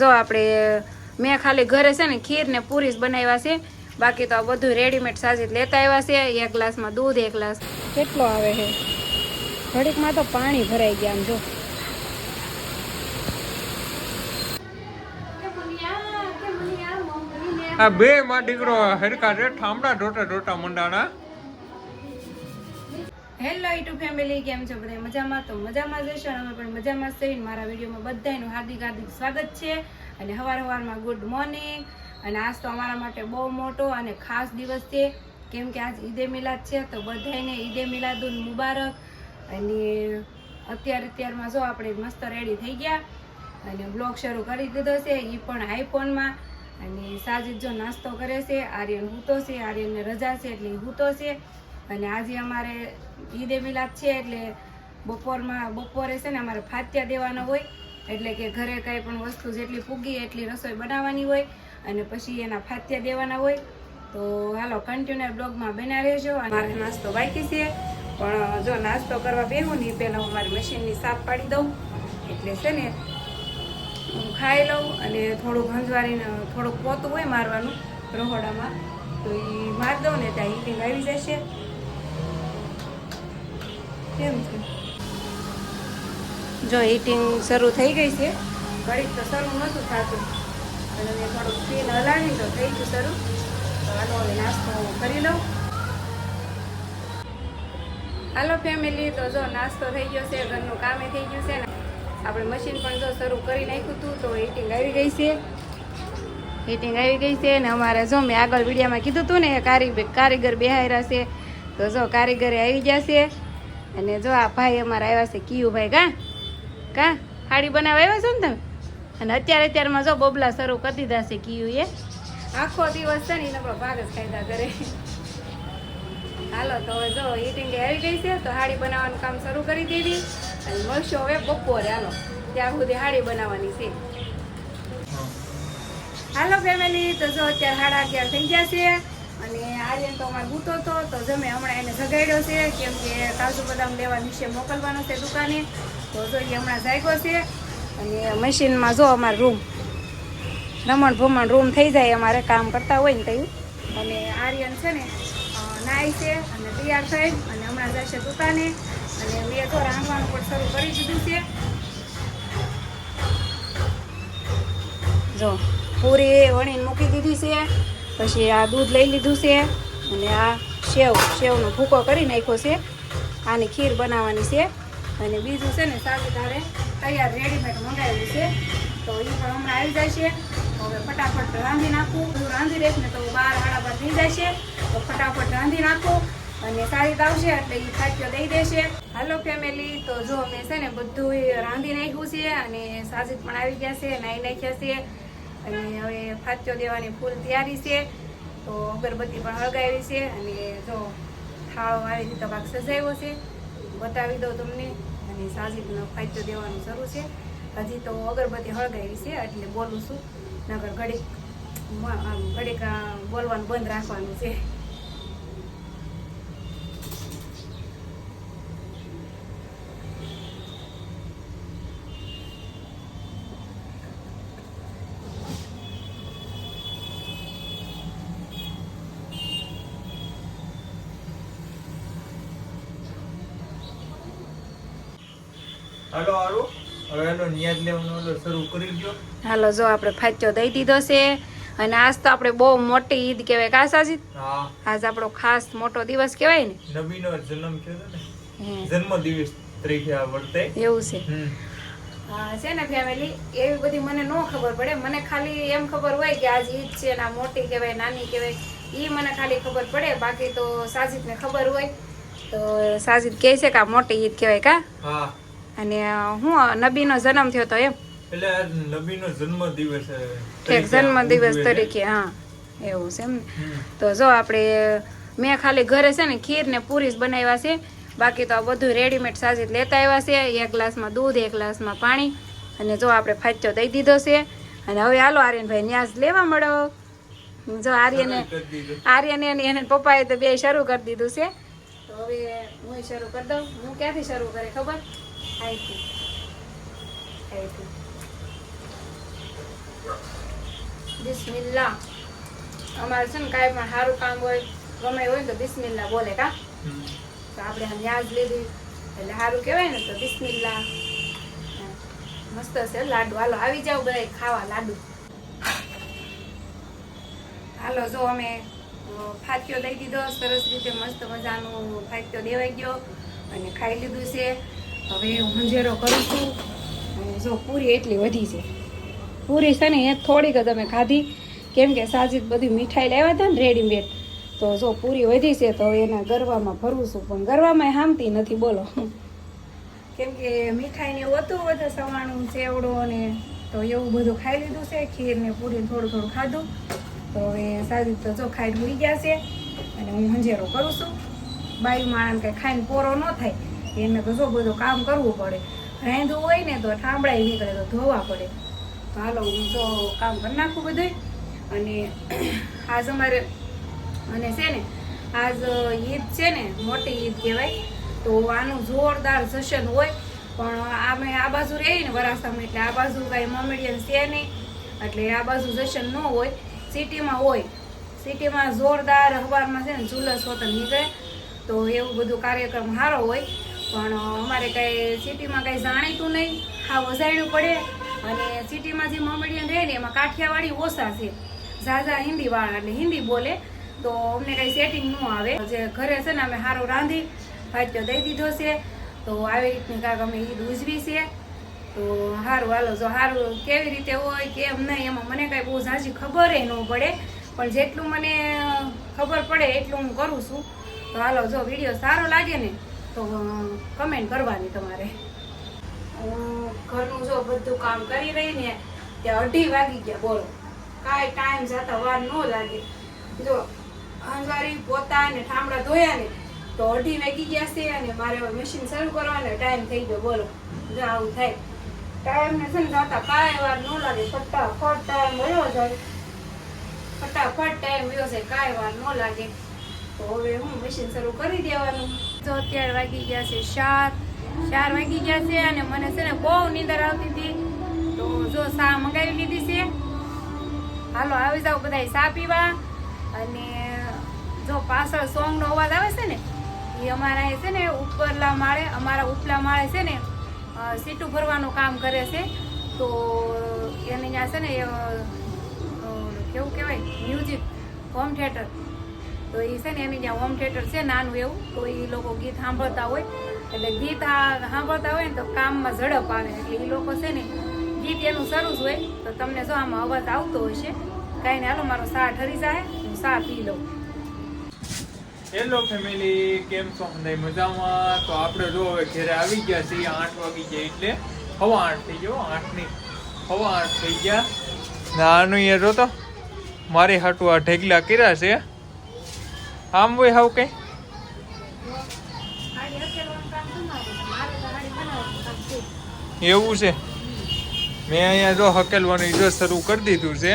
જો આપણે મેં ખાલી ઘરે છે ને ખીર ને પૂરી જ બનાવ્યા છે. બાકી તો આ બધું રેડીમેડ સાજી લેતા આવ્યા છે. એક ગ્લાસમાં દૂધ એક ગ્લાસ. કેટલો આવે છે? ઘડીકમાં તો પાણી ભરાઈ ગયા આમ જો. આ બે માં દીકરો હરકા રે ઠામડા ઢોટા ઢોટા મંડાણા. હેલો યુટ્યુબ ફેમિલી કેમ છો બધા? મજામાં? તો મજામાં જશો અને અમે પણ મજામાં છીએ મારા વિડીયોમાં બધાનું હાર્દિક હાર્દિક સ્વાગત છે. અને હવાર હવારમાં ગુડ મોર્નિંગ અને આજ તો અમારા માટે બહુ મોટો અને ખાસ દિવસ છે. કેમ કે આજ ઈદે મિલાદ છે, તો બધાને ઈદે મિલાદુલ મુબારક. અને અત્યારે અત્યારમાં જો આપણે મસ્ત રેડી થઈ ગયા. અને બ્લોગ શરૂ કરી દીધો છે એ પણ આઈફોનમાં. અને સાજીદ જો નાસ્તો કરે છે, આર્યન હૂતો છે, આર્યનને રજા છે એટલે હૂતો છે. અને આજે અમારે ઈદે મિલાદ છે એટલે બપોરમાં બપોરે છે ને અમારે ફાત્યા દેવાના હોય. એટલે કે ઘરે કાંઈ પણ વસ્તુ જેટલી પૂગી એટલી રસોઈ બનાવવાની હોય અને પછી એના ફાત્યા દેવાના હોય. તો હાલો કન્ટિન્યુઅર બ્લોગમાં બના રહેજો મારે નાસ્તો બાકી છે. પણ જો નાસ્તો કરવા બેહું ને પહેલાં હું મારી મશીનની સાફ પાડી દઉં. એટલે છે ને હું ખાઈ લઉં અને થોડુંક ભંજવારીને થોડુંક પોતું હોય મારવાનું રહોડામાં. તો એ મારી દઉં ને ત્યાં હીટિંગ આવી જશે. કેમ છે? જો હીટિંગ શરૂ થઈ ગઈ છે. ઘડીક તો શરૂ નહોતું થતું. અને મેં થોડુંક પીન હલાવી તો થઈ ગયું શરૂ. તો હાલો હવે નાસ્તો કરી લઉં. હાલો ફેમિલી તો જો નાસ્તો થઈ ગયો છે, ઘરનું કામે થઈ ગયું છે ને. આપણે મશીન પણ જો શરૂ કરી નાખ્યું હતું, તો હીટિંગ આવી ગઈ છે. હીટિંગ આવી ગઈ છે ને અમારે જો મેં આગળ વિડીયામાં કીધું હતું ને કારી કારીગર બેહાર્યા છે. તો જો કારીગરે આવી ગયા છે. અને જો આ ભાઈ અમારા આવ્યા છે કિયુભાઈ કા? કા? હાડી બનાવવા આવ્યા છો ને તમે? અને અત્યારે અત્યારમાં જો બોબલા શરૂ કરી દીધા છે કિયુએ. આખો દિવસ છે ને એનો ભાગ જ ખાયદા કરે. હાલો તો હવે જો ઈટિંગ આવી ગઈ છે તો હાડી બનાવવાનું કામ શરૂ કરી દીધી. અને મળશું હવે બપોરે હાલો. ત્યાં સુધી હાડી બનાવવાની છે. હાલો ફેમિલી તો જો અત્યારે સાડા અગિયાર થઈ ગયા છે. અને આર્યન તો અમારે ગૂતો હતો, તો જમે હમણાં એને જગાડ્યો છે, કેમ કે કાજુ બદામ લેવા નીચે મોકલવાનો છે દુકાને. તો જો એ હમણાં જાગ્યો છે. અને મશીનમાં જો અમારો રૂમ રમણ ભમણ રૂમ થઈ જાય, અમારે કામ કરતા હોય ને તયું અને આર્યન છે ને નાય છે અને તૈયાર થઈ અને હમણાં જશે દુકાને. અને મેં તો રાંધવાનું પણ શરૂ કરી દીધું છે. જો, પૂરી વણીને મૂકી દીધી છે. પછી આ દૂધ લઈ લીધું છે અને આ સેવ સેવનો ભૂકો કરી નાખ્યો છે. આની ખીર બનાવવાની છે અને બીજું છે ને સાબુદારે તૈયાર રેડીમેડ મંગાવેલું છે. તો એ પણ હમણાં આવી જાય છે હવે ફટાફટ રાંધી નાખું. રાંધી રહીશ ને તો બાર હાડા બાર થઈ જાય છે તો ફટાફટ રાંધી નાખું અને સારી આવશે એટલે એ ખાદ્ય દઈ દેશે. હાલો ફેમિલી તો જો અમે છે ને બધું રાંધી નાખ્યું છે અને સાજીદ પણ આવી ગયા છે, નાઈ નાખ્યા છે. અને હવે ફાચો દેવાની ફૂલ તૈયારી છે. તો અગરબત્તી પણ હળગાવી છે અને જો થાળો આવી રીતે ભાગ સજાવ્યો છે. બતાવી દઉં તમને. અને સાજીદનો ફાચો દેવાનું શરૂ છે. હજી તો અગરબત્તી હળગાવી છે, એટલે બોલું છું. નગર ઘડીક ઘડીક બોલવાનું બંધ રાખવાનું છે. હાલો હારું હવે એનો નિયાજ લેવાનો ઓલો શરૂ કરી દો હાલો જો આપણે ફાત્યો દઈ દીધો છે. અને આજ તો આપણે બહુ મોટી ઈદ કહેવાય. કા સાજી આજ આપણો ખાસ મોટો દિવસ કહેવાય ને. નબીનો જન્મ થયો ને. જન્મ દિવસ તરીકે આ વર્તે. એવું છે. હા, છે ને ફેમિલી એવી બધી મને ન ખબર પડે. મને ખાલી એમ ખબર હોય કે આજ ઈદ છે ના મોટી કહેવાય નાની કહેવાય. એ મને ખાલી ખબર પડે. બાકી તો સાજીદને ખબર હોય. તો સાજીદ કહે છે કે આ મોટી ઈદ કહેવાય કા? હા. અને હું નબીનો જન્મ થયો તો એમ? એટલે આ નબીનો જન્મ દિવસ ઠીક જન્મ દિવસ તરીકે હા. એવું છે એમ તો જો આપણે મેં ખાલી ઘરે છે ને ખીર ને પૂરી જ બનાવ્યા છે. બાકી તો આ બધું રેડીમેડ સાજી લેતા આવ્યા છે. એક ગ્લાસમાં દૂધ એક ગ્લાસમાં પાણી. અને જો આપણે ફાચ્યો દઈ દીધો છે. અને હવે હાલો આર્યનભાઈ ન્યાસ લેવા મળો. જો આર્યને આર્યને એને પપ્પાએ તો બે શરૂ કરી દીધું છે. તો હવે હું શરૂ કરી દઉં. હું ક્યાંથી શરૂ કરે ખબર? અહીંથી અહીંથી બિસ્મિલ્લા અમારે છે ને કાંઈ પણ સારું કામ હોય ગમે હોય ને તો બિસ્મિલ્લા બોલે કા? તો આપણે આમ યાદ લીધી. એટલે સારું કહેવાય ને તો બિસ્મિલ્લા મસ્ત છે લાડુ. હાલો આવી જાવ બધા ખાવા લાડુ. હાલો જો અમે ફાક્યો દઈ દીધો. સરસ રીતે મસ્ત મજાનું ફાક્યો દેવાઈ ગયો અને ખાઈ લીધું છે. હવે હું મંજેરો કરું છું. અને જો પૂરી એટલી વધી છે. પૂરી છે ને એ થોડીક અમે ખાધી. કેમ કે સાજીદ બધી મીઠાઈ લાવ્યા હતા ને રેડીમેડ. તો જો પૂરી વધી છે તો એના ગરવામાં ભરવું છું. પણ ગરવામાં હામતી નથી, બોલો. કેમ કે મીઠાઈ ને એવું હતું, બધું સવાણું ચેવડો ને તો એવું બધું ખાઈ લીધું છે. ખીર ને પૂરી થોડું થોડું ખાધું. તો હવે સાજી તો જો ખાઈ ભૂલી ગયા છે. અને હું હંજેરો કરું છું. બાયું માણસ કંઈ ખાઈને પોરો ન થાય. એને તો બધું કામ કરવું પડે. રાંધવું હોય ને તો ઠામડાય નીકળે તો ધોવા પડે. તો હાલો, હું તો કામ કરી નાખું બધું અને આજ અમારે, અને છે ને, આજ ઈદ છે ને, મોટી ઈદ કહેવાય. તો આનું જોરદાર જશન હોય. પણ અમે આ બાજુ રહીએ ને વરાસામાં એટલે આ બાજુ કાંઈ મોમેડિયન છે નહીં. એટલે આ બાજુ જશન ન હોય. સિટીમાં હોય. સિટીમાં જોરદાર અખબારમાં છે ને જુલસ હોતન નીકળે. તો એવું બધું કાર્યક્રમ સારો હોય. પણ અમારે કાંઈ સિટીમાં કાંઈ જાણીતું નહીં. હા વજાયણું પડે અને સિટીમાં જે મોમેડિયન રહે ને, એમાં કાઠિયાવાડી ઓછા છે. ઝાઝા હિન્દીવાળા એટલે હિન્દી બોલે. તો અમને કાંઈ સેટિંગ ન આવે. જે ઘરે છે ને, અમે સારું રાંધી ફાટ્યો દઈ દીધો છે. તો આવી રીતની કાંક અમે ઈદ ઉજવી છે. તો સારું હાલો, જો સારું કેવી રીતે હોય કેમ નહીં, એમાં મને કાંઈ બહુ ઝાઝી ખબર ન પડે. પણ જેટલું મને ખબર પડે, એટલું હું કરું છું. તો હાલો, જો વીડિયો સારો લાગે ને તો કમેન્ટ કરવાની તમારે. હું ઘરનું જો બધું કામ કરી રહી ને, ત્યાં અઢી વાગી ગયા, બોલો. કાંઈ ટાઈમ જતા વાર ન લાગે. જો, અંધારી પોતા ને ઠામડા ધોયા ને, તો અઢી વાગી ગયા છે અને મારે હવે મશીન શરૂ કરવાનો ટાઈમ થઈ ગયો, બોલો. જો આવું થાય. ટાઈમ ને છે ને જતા કાંઈ વાર ન લાગે, ફટાફટ ટાઈમ વયો જાય. ફટાફટ ટાઈમ વયો જાય, કાંઈ વાર ન લાગે. તો હવે હું મશીન શરૂ કરી દેવાનું. તો અત્યારે વાગી ગયા છે ચાર. ચાર વાગી ગયા છે અને મને છે ને બહુ નીંદર આવતી હતી. તો જો શા મંગાવી લીધી છે. હાલો આવી જાઓ બધા સા પીવા. અને જો પાછળ સોંગનો અવાજ આવે છે ને એ અમારા અહીં છે ને ઉપરલા માળે અમારા ઉપલા માળે છે ને સીટું ભરવાનું કામ કરે છે. તો એને ત્યાં છે ને એ, કેવું કહેવાય? Music home theatre. તો એ છે ને એની ત્યાં હોમ થિયેટર છે, નાનું એવું, તો એ લોકો ગીત સાંભળતા હોય. એટલે ગીત સાંભળતા હોય ને તો કામમાં ઝડપ આવે. એટલે એ લોકો છે ને ગીત એનું જ હોય, તો તમને જો આમાં અવાજ આવતો હશે, કાંઈ ને હાલો, મારો સા ઠરી જાય, હું સા પી લઉં. હેલો ફેમિલી કેમ છો? બધા મજામાં? તો આપણે જો હવે ઘરે આવી ગયા છીએ, આઠ વાગી ગયા એટલે. હવા આઠ થઈ ગયો આઠની હવા આઠ થઈ ગયા. નાનું એ જો તો. મારી હાટું આ ઢેગલા કર્યા છે. આમ હોય હાવ કઈ. એવું છે? મેં અહીંયા જો હકેલવાનું જો શરૂ કરી દીધું છે.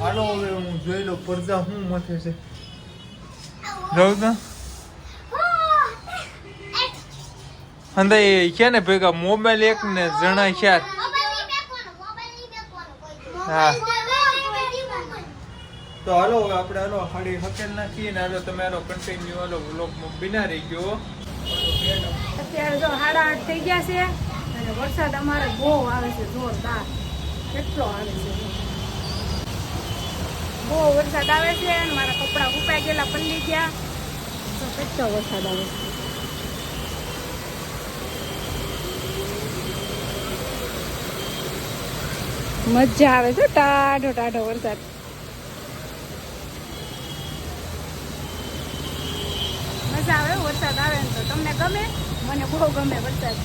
હાલો હવે હું જોઈ લઉં પડદા હું મથે છે? જોઉં તો. અંદર એ છે ને ભેગા મોબાઈલ એક ને જણા ચાર હા. તો હાલો, આપણે હાલો હાડી હકેલ નાખીએ ને હાલો તમે હાલો કન્ટિન્યુ હાલો વ્લોગમાં બિના રહી ગયો. અત્યારે જો સાડા આઠ થઈ ગયા છે અને વરસાદ અમારે બહુ આવે છે, જોરદાર. કેટલો આવે છે? બહુ વરસાદ આવે છે અને મારા કપડાં ઉપાઈ ગયેલા પલળી ગયા. તો કેટલો વરસાદ આવે છે? મજા આવે છે, ટાઢો ટાઢો વરસાદ. મજા આવે, વરસાદ આવે ને તો તમને ગમે, મને બહુ ગમે વરસાદ.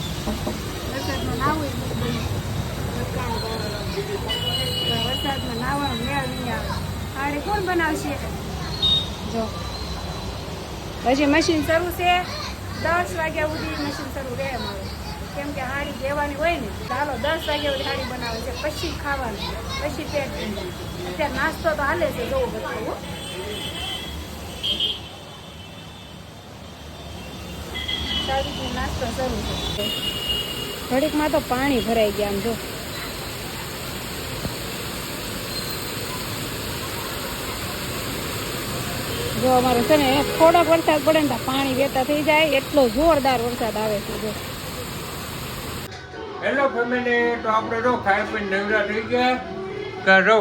વરસાદમાં નાહવું વરસાદમાં નાહવાનું મેળ નહીં આવે. હાડી કોણ બનાવશે? જો. હજી મશીન શરૂ છે. દસ વાગ્યા સુધી મશીન શરૂ રહે અમારું કેમ કે હાડી દેવાની હોય ને ચાલો દસ વાગ્યા સુધી હાડી બનાવે છે. પછી ખાવાનું, પછી પેટ અત્યારે નાસ્તો તો હાલે છે, જોવું બધું તાવીથી નાસ્તો શરૂ છે ઘડીકમાં તો પાણી ભરાઈ ગયા આમ જો. જો અમારું છે ને થોડોક વરસાદ પડે ને તો પાણી વહેતા થઈ જાય એટલો જોરદાર વરસાદ આવે છે જો. હેલો ફેમિલી તો આપણે જો ખાઈ પી નવરા થઈ ગયા કરો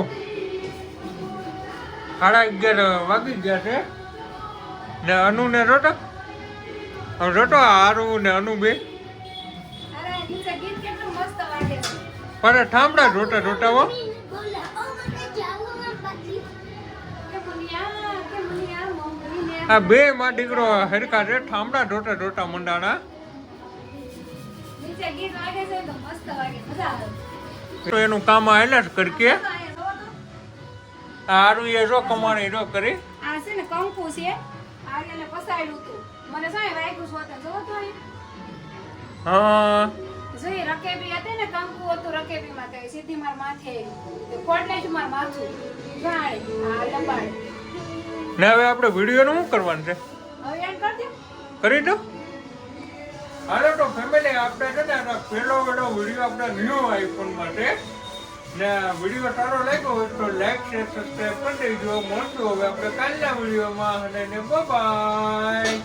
સાડા અગિયાર વાગી ગયા છે. ને અનુને રોટક? રોટો રોટો હારું ને અનુ બે. અરે નીચે ગીત કેટલું મસ્ત વાગે છે. પણ ઠામડા રોટા રોટા હો. આ બે માં દીકરો હરખા છે ઠામડા જોતા જોતા મંડાણા. તો એનું કામ આયલા જ કરકે. હારું એ જો કમાણી જો કરી. આ છે ને કંકુ છે આર્યને પસાડ્યું હતું. મને શું વાગ્યું હોતે જોવો તો હા. જો એ રકેબી હતી ને કંકુ હતું રકેબી માં તો સીધી માર માથે તે કોટલે જ માર માથું. જાણે આ લંબાડ. ને હવે આપણે વિડીયોનું શું કરવાનું છે? હવે એમ કરજો કરી દો. હાલો તો ફેમિલી આપણે છે ને પહેલો વેડો વીડિયો આપણે ન્યૂ આઈફોન માટે ને વીડિયો સારો લાગ્યો હોય તો લાઈક શેર સબસ્ક્રાઈબ કરી દેજો. મળશું હવે આપણે કાલના વિડીયોમાં. અને બાય